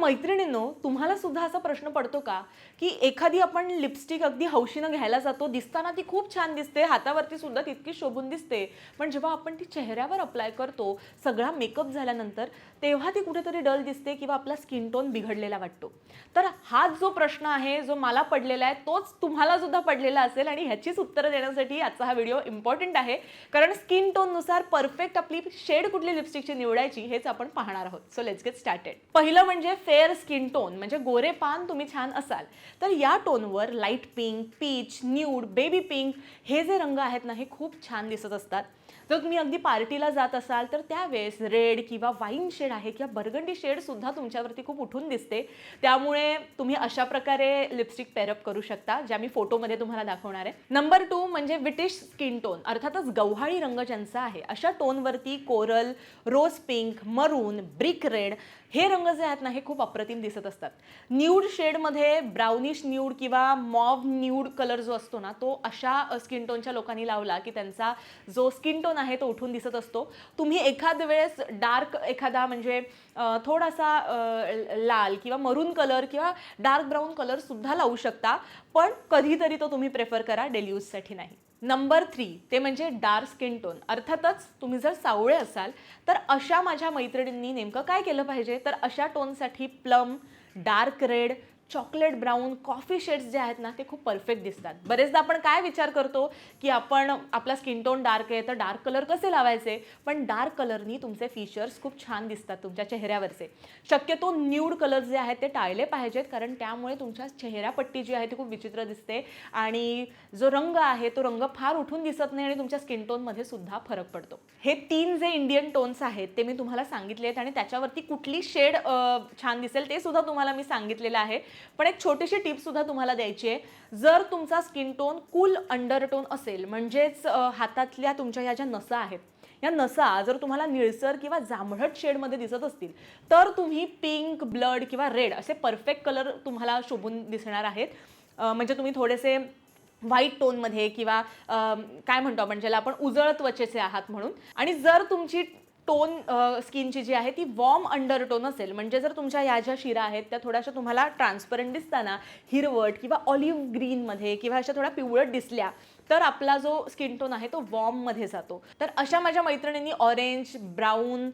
मैत्रिणींनो तुम्हाला सुद्धा असा प्रश्न पडतो का? की एखादी आपण लिपस्टिक अगदी हौशीनं घ्यायला जातो दिसताना ती खूप छान दिसते हातावरती सुद्धा तितकी शोभून दिसते पण जेव्हा आपण ती चेहऱ्यावर अप्लाय करतो सगळा मेकअप झाल्यानंतर तेव्हा ती कुठेतरी डल दिसते किंवा आपला स्किन टोन बिघडलेला वाटतो. तर हाच जो प्रश्न आहे जो मला पडलेला आहे तोच तुम्हाला सुद्धा पडलेला असेल आणि ह्याचीच उत्तरं देण्यासाठी आजचा हा व्हिडिओ इम्पॉर्टंट आहे. कारण स्किन टोननुसार परफेक्ट आपली शेड कुठली लिपस्टिकची निवडायची हेच आपण पाहणार आहोत. सो लेट्स गेट स्टार्टेड पहिलं म्हणजे फेअर स्किन टोन म्हणजे गोरे पान तुम्ही छान असाल तर या टोनवर light pink peach nude baby pink हे जे रंग आहेत ना हे खूप छान दिसत असतात. जर तुम्ही अगदी पार्टीला जात असाल तर त्यावेळेस रेड किंवा वाईन शेड आहे किंवा बर्गंडी शेडसुद्धा तुमच्यावरती खूप उठून दिसते. त्यामुळे तुम्ही अशा प्रकारे लिपस्टिक पेरअप करू शकता ज्या मी फोटोमध्ये तुम्हाला दाखवणार आहे. नंबर टू म्हणजे विटिश स्किन टोन अर्थातच गव्हाळी रंग ज्यांचा आहे अशा टोनवरती coral rose pink maroon brick red हे रंग जे आहेत ना हे खूप अप्रतिम दिसत असतात. न्यूड शेडमध्ये ब्राउनिश न्यूड किंवा मॉव न्यूड कलर जो असतो ना तो अशा स्किन टोनच्या लोकांनी लावला की त्यांचा जो स्किन टोन आहे तो उठून दिसत असतो. तुम्ही एखाद वेळेस डार्क एखादा म्हणजे थोडासा लाल किंवा मरून कलर किंवा डार्क ब्राऊन कलरसुद्धा लावू शकता पण कधीतरी तो तुम्ही प्रेफर करा डेली यूजसाठी नाही. नंबर थ्री ते म्हणजे डार्क स्किन टोन अर्थातच तुम्ही जर सावळे असाल तर अशा माझ्या मैत्रिणींनी नेमकं काय केलं पाहिजे? तर अशा टोनसाठी plum dark red chocolate brown coffee shades जे आहेत ना ते खूप परफेक्ट दिसतात. बरेचदा आपण काय विचार करतो की आपण आपला स्किन टोन डार्क आहे तर डार्क कलर कसे लावायचे? पण डार्क कलरनी तुमचे फीचर्स खूप छान दिसतात तुमच्या चेहऱ्यावरचे. शक्यतो न्यूड कलर जे आहेत ते टाळले पाहिजेत कारण त्यामुळे तुमच्या चेहऱ्यापट्टी जी आहे ती खूप विचित्र दिसते आणि जो रंग आहे तो रंग फार उठून दिसत नाही आणि तुमच्या स्किन टोनमध्ये सुद्धा फरक पडतो. हे तीन जे इंडियन टोन्स आहेत ते मी तुम्हाला सांगितले आहेत आणि त्याच्यावरती कुठली शेड छान दिसेल ते सुद्धा तुम्हाला मी सांगितलेलं आहे. पण एक छोटीशी टिप सुद्धा तुम्हाला द्यायची आहे. जर तुमचा स्किन टोन कूल अंडरटोन असेल म्हणजेच हातातल्या तुमच्या ह्या ज्या नसा आहेत या नसा जर तुम्हाला निळसर किंवा जांभळट शेडमध्ये दिसत असतील तर तुम्ही पिंक ब्लड किंवा रेड असे परफेक्ट कलर तुम्हाला शोभून दिसणार आहेत. म्हणजे तुम्ही थोडेसे व्हाईट टोनमध्ये किंवा काय म्हणतो आपण ज्याला आपण उजळ त्वचेचे आहात म्हणून. आणि जर तुमची टोन स्किनची जी आहे ती वॉर्म अंडरटोन असेल. म्हणजे जर तुमच्या या ज्या शिरा आहेत त्या थोड्याशा तुम्हाला ट्रान्सपरंट दिसताना हिरवट किंवा ऑलिव्ह ग्रीनमध्ये किंवा अशा थोड्या पिवळट दिसल्या तर आपला जो स्किन टोन आहे तो वॉर्ममध्ये जातो. तर अशा माझ्या मैत्रिणींनी ऑरेंज ब्राऊन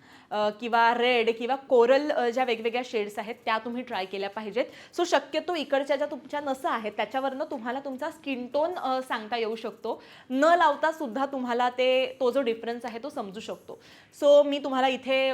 किंवा रेड किंवा कोरल ज्या वेगवेगळ्या शेड्स आहेत त्या तुम्ही ट्राय केल्या पाहिजेत. सो शक्यतो इकडच्या ज्या तुमच्या नसा आहेत त्याच्यावरनं तुम्हाला तुमचा स्किन टोन सांगता येऊ शकतो. न लावता सुद्धा तुम्हाला ते तो जो डिफरन्स आहे तो समजू शकतो. सो मी तुम्हाला इथे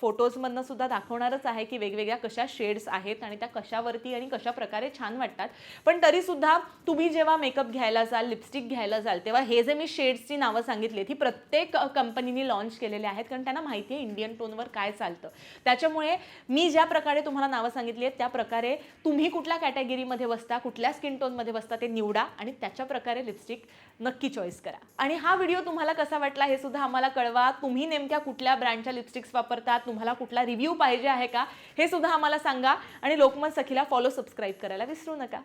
फोटोजमधनं सुद्धा दाखवणारच आहे की वेगवेगळ्या कशा शेड्स आहेत आणि त्या कशावरती आणि कशा प्रकारे छान वाटतात. पण तरीसुद्धा तुम्ही जेव्हा मेकअप घ्यायला जाल लिपस्टिक घ्यायला जाल तेव्हा हे जे मी शेड्सची नावं सांगितली ती प्रत्येक कंपनीने लॉन्च केलेले आहेत कारण त्यांना माहिती आहे इंडियन टोनवर काय चालतं. त्याच्यामुळे मी ज्या प्रकारे तुम्हाला नावं सांगितली आहेत त्या प्रकारे तुम्ही कुठल्या कॅटेगरीमध्ये बसता कुठल्या स्किन टोनमध्ये बसता ते निवडा आणि त्याच्या प्रकारे लिपस्टिक नक्की चॉईस करा. आणि हा व्हिडिओ तुम्हाला कसा वाटला हे सुद्धा आम्हाला कळवा. तुम्ही नेमक्या कुठल्या ब्रँडच्या लिपस्टिक्स वापरतात तुम्हाला कुठला रिव्ह्यू पाहिजे आहे का हे सुद्धा आम्हाला सांगा आणि लोकमत सखीला फॉलो सबस्क्राईब करायला विसरू नका.